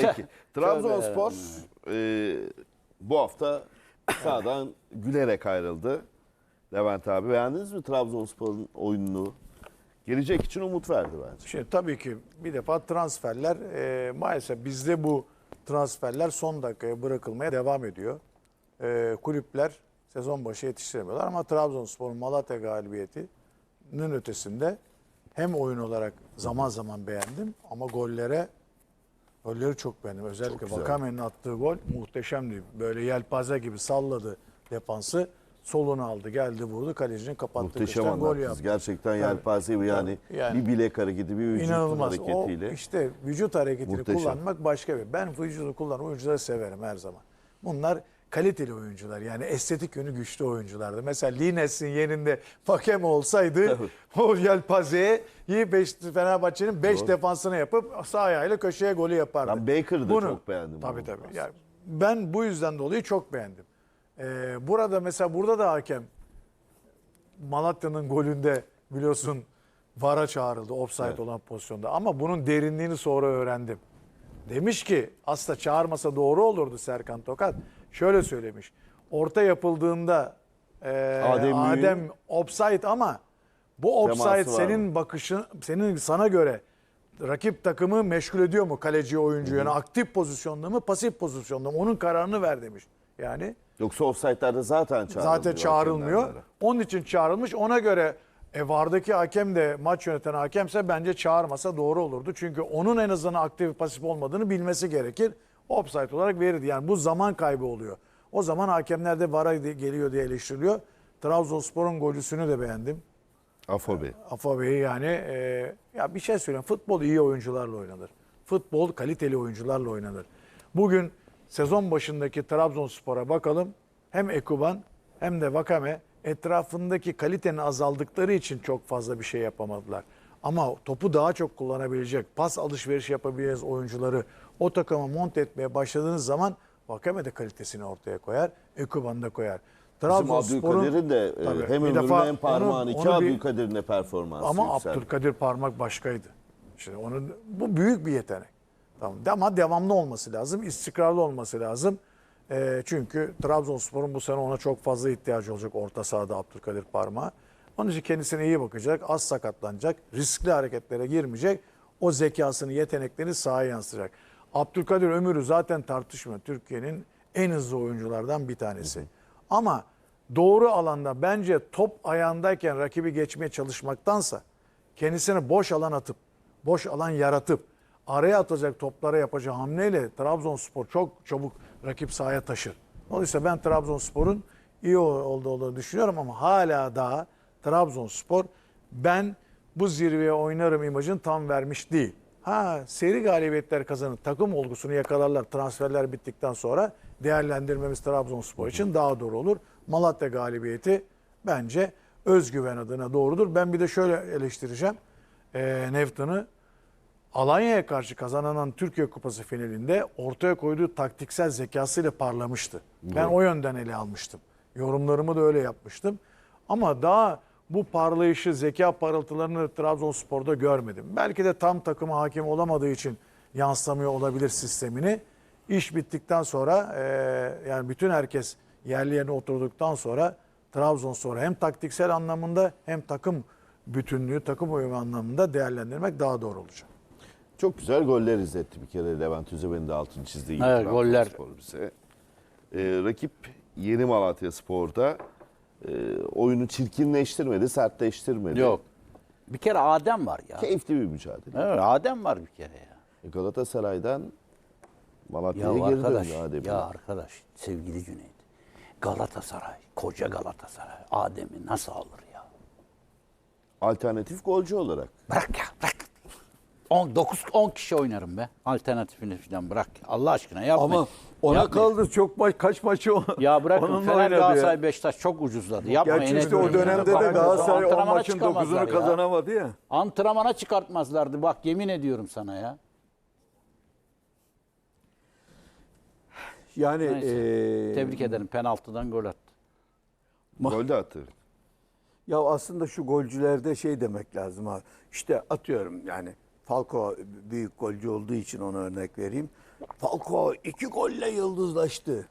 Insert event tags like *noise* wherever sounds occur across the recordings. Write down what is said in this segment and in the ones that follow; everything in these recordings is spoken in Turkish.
Peki. *laughs* Trabzonspor e, bu hafta sahadan gülerek ayrıldı. Levent abi beğendiniz mi Trabzonspor'un oyununu? Gelecek için umut verdi bence. Şimdi tabii ki bir defa transferler e, maalesef bizde bu transferler son dakikaya bırakılmaya devam ediyor. E, kulüpler sezon başı yetiştiremiyorlar ama Trabzonspor'un Malatya galibiyetinin ötesinde hem oyun olarak zaman zaman beğendim ama gollere golleri çok beğendim. Özellikle. Vakame'nin attığı gol muhteşemdi. Böyle yelpaze gibi salladı defansı. Solunu aldı, geldi vurdu. Kalecinin kapattığı Muhteşem köşeden gol yaptı. Gerçekten yelpaze yani, tabii. Yani- bir bilek hareketi, bir vücut İnanılmaz. hareketiyle. O işte vücut hareketini Muhteşem. kullanmak başka bir. Ben vücudu kullanan oyuncuları severim her zaman. Bunlar kaliteli oyuncular. Yani estetik yönü güçlü oyunculardı. Mesela Lines'in yerinde Fakem olsaydı *laughs* o yelpazeye iyi beş, Fenerbahçe'nin 5 defansını yapıp sağ ayağıyla köşeye golü yapardı. Ben Baker'ı da çok beğendim Tabii bunu tabii. aslında. Yani ben bu yüzden dolayı çok beğendim. Ee, burada mesela burada da hakem Malatya'nın golünde biliyorsun VAR'a çağrıldı offside Evet. olan pozisyonda. Ama bunun derinliğini sonra öğrendim. Demiş ki aslında çağırmasa doğru olurdu Serkan Tokat. Şöyle söylemiş. Orta yapıldığında e, Adem Adem, offside ama bu offside senin bakışın senin sana göre rakip takımı meşgul ediyor mu kaleci oyuncu yani aktif pozisyonda mı pasif pozisyonda mı onun kararını ver demiş. Yani Yoksa offside'lerde zaten çağrılmıyor. zaten çağrılmıyor. Onun için çağrılmış. Ona göre e, VAR'daki hakem de maç yöneten hakemse bence çağırmasa doğru olurdu. Çünkü onun en azından aktif pasif olmadığını bilmesi gerekir. Offside olarak verirdi. Yani bu zaman kaybı oluyor. O zaman hakemler de VAR'a geliyor diye eleştiriliyor. Trabzonspor'un golcüsünü de beğendim. Afobe. Afa Bey yani e, ya bir şey söyleyeyim. Futbol iyi oyuncularla oynanır. Futbol kaliteli oyuncularla oynanır. Bugün sezon başındaki Trabzonspor'a bakalım. Hem Ekuban hem de Vakame etrafındaki kalitenin azaldıkları için çok fazla bir şey yapamadılar. Ama topu daha çok kullanabilecek, pas alışverişi yapabileceğiniz oyuncuları o takıma monte etmeye başladığınız zaman Vakame de kalitesini ortaya koyar, Ekuban da koyar. Trabzonspor'un- de e, Tabii. hem defa hem parmağın onu- iki Abdülkadir'in de performansı ama yükseldi. Abdülkadir Parmak başkaydı. Şimdi onu bu büyük bir yetenek. Tamam. Ama devamlı olması lazım, istikrarlı olması lazım. Ee, çünkü Trabzonspor'un bu sene ona çok fazla ihtiyacı olacak orta sahada Abdülkadir Parmağı. Onun için kendisine iyi bakacak, az sakatlanacak, riskli hareketlere girmeyecek. O zekasını, yeteneklerini sahaya yansıtacak. Abdülkadir Ömür'ü zaten tartışmıyor. Türkiye'nin en hızlı oyunculardan bir tanesi. Ama doğru alanda bence top ayağındayken rakibi geçmeye çalışmaktansa kendisine boş alan atıp, boş alan yaratıp araya atacak toplara yapacağı hamleyle Trabzonspor çok çabuk rakip sahaya taşır. Dolayısıyla ben Trabzonspor'un iyi oldu olduğunu düşünüyorum ama hala daha Trabzonspor ben bu zirveye oynarım imajını tam vermiş değil. Ha seri galibiyetler kazanır, takım olgusunu yakalarlar transferler bittikten sonra değerlendirmemiz Trabzonspor için daha doğru olur. Malatya galibiyeti bence özgüven adına doğrudur. Ben bir de şöyle eleştireceğim. Ee, Neftan'ı Alanya'ya karşı kazanılan Türkiye Kupası finalinde ortaya koyduğu taktiksel zekasıyla parlamıştı. Ben o yönden ele almıştım. Yorumlarımı da öyle yapmıştım. Ama daha bu parlayışı, zeka parıltılarını Trabzonspor'da görmedim. Belki de tam takıma hakim olamadığı için yansıtamıyor olabilir sistemini. İş bittikten sonra e, yani bütün herkes yerli yerine oturduktan sonra Trabzonspor hem taktiksel anlamında hem takım bütünlüğü, takım uyumu anlamında değerlendirmek daha doğru olacak. Çok güzel goller izletti bir kere Levent Üzeben'in de altını çizdiği Evet, goller. Bize. Ee, rakip Yeni Malatya Spor'da e, oyunu çirkinleştirmedi, sertleştirmedi. Yok. Bir kere Adem var ya. Keyifli bir mücadele. Evet, Adem var bir kere ya. Galatasaray'dan Ya Malatya'ya geri arkadaş, döndü Adem. ya arkadaş sevgili Cüneyt. Galatasaray, koca Galatasaray Adem'i nasıl alır ya? Alternatif golcü olarak. Bırak ya, bırak. 10 9 10 kişi oynarım be. Alternatifini falan bırak. Allah aşkına yapmayın. Ama ona Yapmayın. kaldı çok maç kaç maçı o. Ya bırakın Fener oynadı ya. Galatasaray Beşiktaş çok ucuzladı. Yapmayın. Gerçi işte o dönemde de Galatasaray o antrenmana maçın çıkamazlar 9'unu ya. kazanamadı ya. Antrenmana çıkartmazlardı. Bak yemin ediyorum sana ya. Yani Neyse. eee, Tebrik ederim. Penaltıdan gol attı. Gol de attı. ya aslında şu golcülerde şey demek lazım ha. İşte atıyorum yani Falco büyük golcü olduğu için ona örnek vereyim. Falco iki golle yıldızlaştı.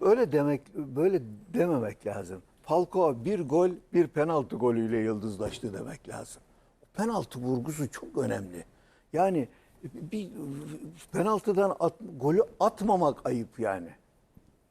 Böyle demek böyle dememek lazım. Falco bir gol, bir penaltı golüyle yıldızlaştı demek lazım. Penaltı vurgusu çok önemli. Yani bir penaltıdan at, golü atmamak ayıp yani.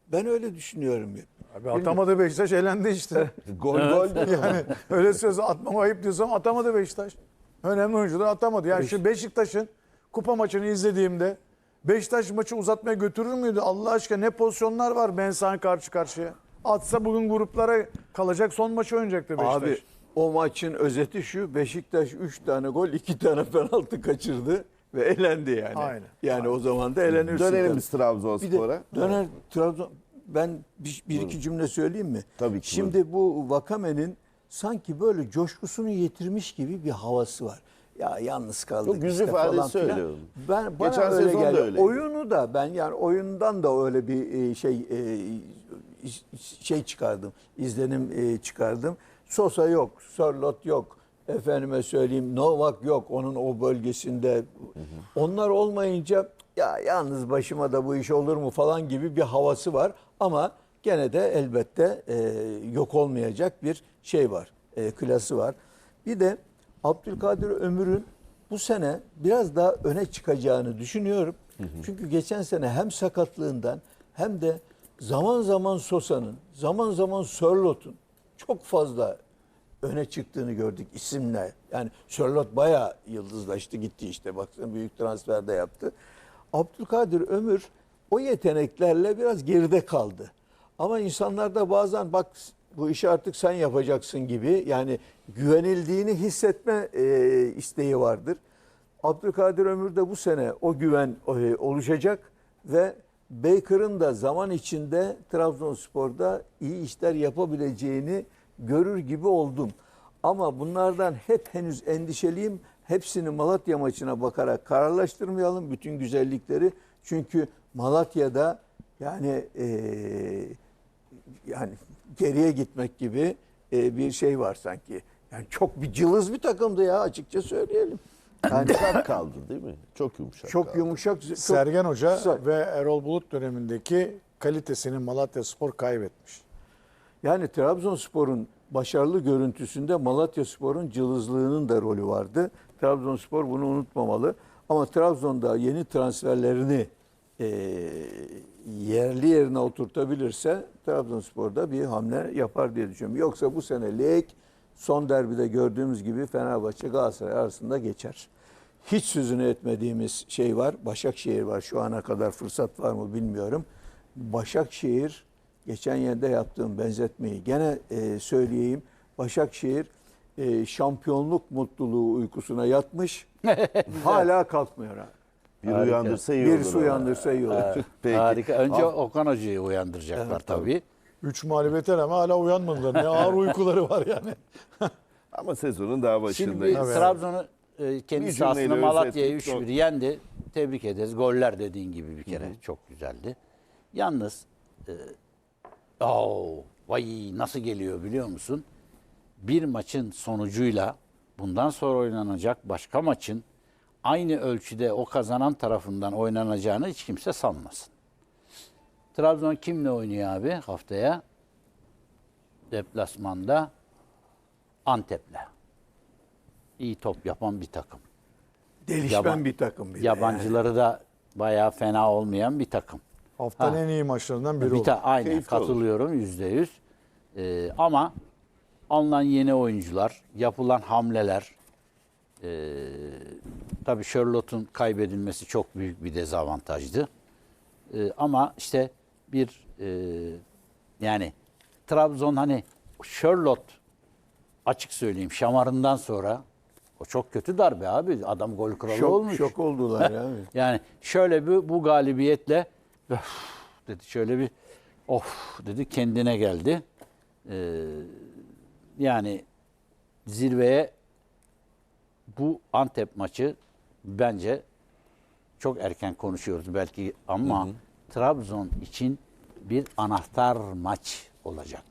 Ben öyle düşünüyorum. Abi atamadı Beşiktaş elendi işte. Gol gol. *laughs* yani öyle söz atmama ayıp diyorsam atamadı Beşiktaş. Önemli oyuncular atamadı. Yani şu Beşiktaş'ın kupa maçını izlediğimde Beşiktaş maçı uzatmaya götürür müydü? Allah aşkına ne pozisyonlar var Mensah'ın karşı karşıya. Atsa bugün gruplara kalacak son maçı oynayacaktı Beşiktaş. Abi o maçın özeti şu. Beşiktaş 3 tane gol, 2 tane penaltı kaçırdı ve elendi yani. Aynen. Yani o zaman da elenirsin. Dönelim biz Trabzonspor'a. döner Trabzon ben bir, bir iki cümle söyleyeyim mi? Tabii ki, Şimdi bu Vakame'nin sanki böyle coşkusunu yitirmiş gibi bir havası var. Ya yalnız kaldık Yok, yüz işte ifadesi falan filan. söylüyorum. Ben bana Geçen öyle sezon da geldi. öyleydi. Oyunu da ben yani oyundan da öyle bir e, şey e, şey çıkardım. izlenim e, çıkardım. Sosa yok, Sörlot yok. Efendime söyleyeyim Novak yok onun o bölgesinde. Onlar olmayınca ya yalnız başıma da bu iş olur mu falan gibi bir havası var. Ama gene de elbette e, yok olmayacak bir şey var. E, klası var. Bir de Abdülkadir Ömür'ün bu sene biraz daha öne çıkacağını düşünüyorum. Çünkü geçen sene hem sakatlığından hem de zaman zaman Sosa'nın, zaman zaman Sörlot'un çok fazla öne çıktığını gördük isimle. Yani Sörlot bayağı yıldızlaştı gitti işte. Baksana büyük transfer de yaptı. Abdülkadir Ömür o yeteneklerle biraz geride kaldı. Ama insanlarda bazen bak bu işi artık sen yapacaksın gibi yani güvenildiğini hissetme e, isteği vardır. Abdülkadir Ömür de bu sene o güven e, oluşacak ve Baker'ın da zaman içinde Trabzonspor'da iyi işler yapabileceğini görür gibi oldum. Ama bunlardan hep henüz endişeliyim. Hepsini Malatya maçına bakarak kararlaştırmayalım bütün güzellikleri. Çünkü Malatya'da yani e, yani geriye gitmek gibi e, bir şey var sanki. Yani çok bir cılız bir takımdı ya açıkça söyleyelim. Yani Yumuşak kaldı değil mi? Çok yumuşak çok kaldı. yumuşak. Çok, Sergen Hoca Güzel. ve Erol Bulut dönemindeki kalitesini Malatya Spor kaybetmiş. Yani Trabzonspor'un başarılı görüntüsünde Malatyaspor'un cılızlığının da rolü vardı. Trabzonspor bunu unutmamalı. Ama Trabzon'da yeni transferlerini e, yerli yerine oturtabilirse Trabzonspor'da bir hamle yapar diye düşünüyorum. Yoksa bu sene lig son derbide gördüğümüz gibi Fenerbahçe Galatasaray arasında geçer. Hiç sözünü etmediğimiz şey var. Başakşehir var. Şu ana kadar fırsat var mı bilmiyorum. Başakşehir geçen yerde yaptığım benzetmeyi gene e, söyleyeyim. Başakşehir e, şampiyonluk mutluluğu uykusuna yatmış. *laughs* hala kalkmıyor. ha. Bir Harika. uyandırsa iyi olur. Birisi uyandırsa iyi olur. Peki. Harika. Önce Okan Hoca'yı uyandıracaklar Evet, tabii. tabii. Üç mağlubiyetler ama hala uyanmadılar. Ne ağır *laughs* uykuları var yani. *laughs* Ama sezonun daha Şimdi başındayız. Trabzon'u e, Bir kendi cümleyle sahasında Malatya'yı özetleyip 3-1 yendi. Tebrik ederiz. Goller dediğin gibi bir kere çok güzeldi. Yalnız e, oo, vay nasıl geliyor biliyor musun? Bir maçın sonucuyla bundan sonra oynanacak başka maçın aynı ölçüde o kazanan tarafından oynanacağını hiç kimse sanmasın. Trabzon kimle oynuyor abi haftaya? Deplasmanda Antep'le. İyi top yapan bir takım. Delişmen Yaban- bir takım. bir Yabancıları da bayağı fena olmayan bir takım. Haftanın Ha. en iyi maçlarından biri Bir oldu. ta- aynen Keyifli olur. katılıyorum yüzde yüz. Ee, ama alınan yeni oyuncular, yapılan hamleler, ee, tabii Charlotte'un kaybedilmesi çok büyük bir dezavantajdı. Ee, ama işte bir ee, yani Trabzon hani Charlotte açık söyleyeyim şamarından sonra o çok kötü darbe abi. Adam gol kralı Şok, olmuş. şok oldular *laughs* ya. Yani şöyle bir bu galibiyetle "Öf," dedi şöyle bir of dedi kendine geldi. Ee, yani zirveye bu Antep maçı bence çok erken konuşuyoruz belki ama Trabzon için bir anahtar maç olacak.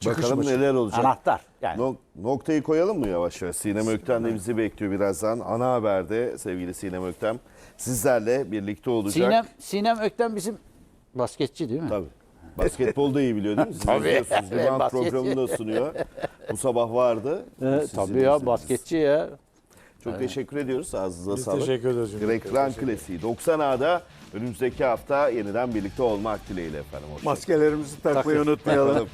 Çıkış Bakalım maçı. neler olacak. Anahtar. Yani Nok- noktayı koyalım mı yavaş yavaş? Sinem Öktem de bizi bekliyor birazdan. Ana haberde sevgili Sinem Öktem sizlerle birlikte olacak. Sinem, Sinem Ökten bizim basketçi değil mi? Tabii. Basketbol da iyi biliyor değil mi? Siz Tabii. Rebound programını da sunuyor. Bu sabah vardı. Sizin tabii ya izlediğiniz. basketçi ya. Çok teşekkür ediyoruz. Ağzınıza Biz sağlık. teşekkür ederiz. Run Klasiği 90 A'da önümüzdeki hafta yeniden birlikte olmak dileğiyle efendim. Hoşçakalın. Maskelerimizi takmayı unutmayalım.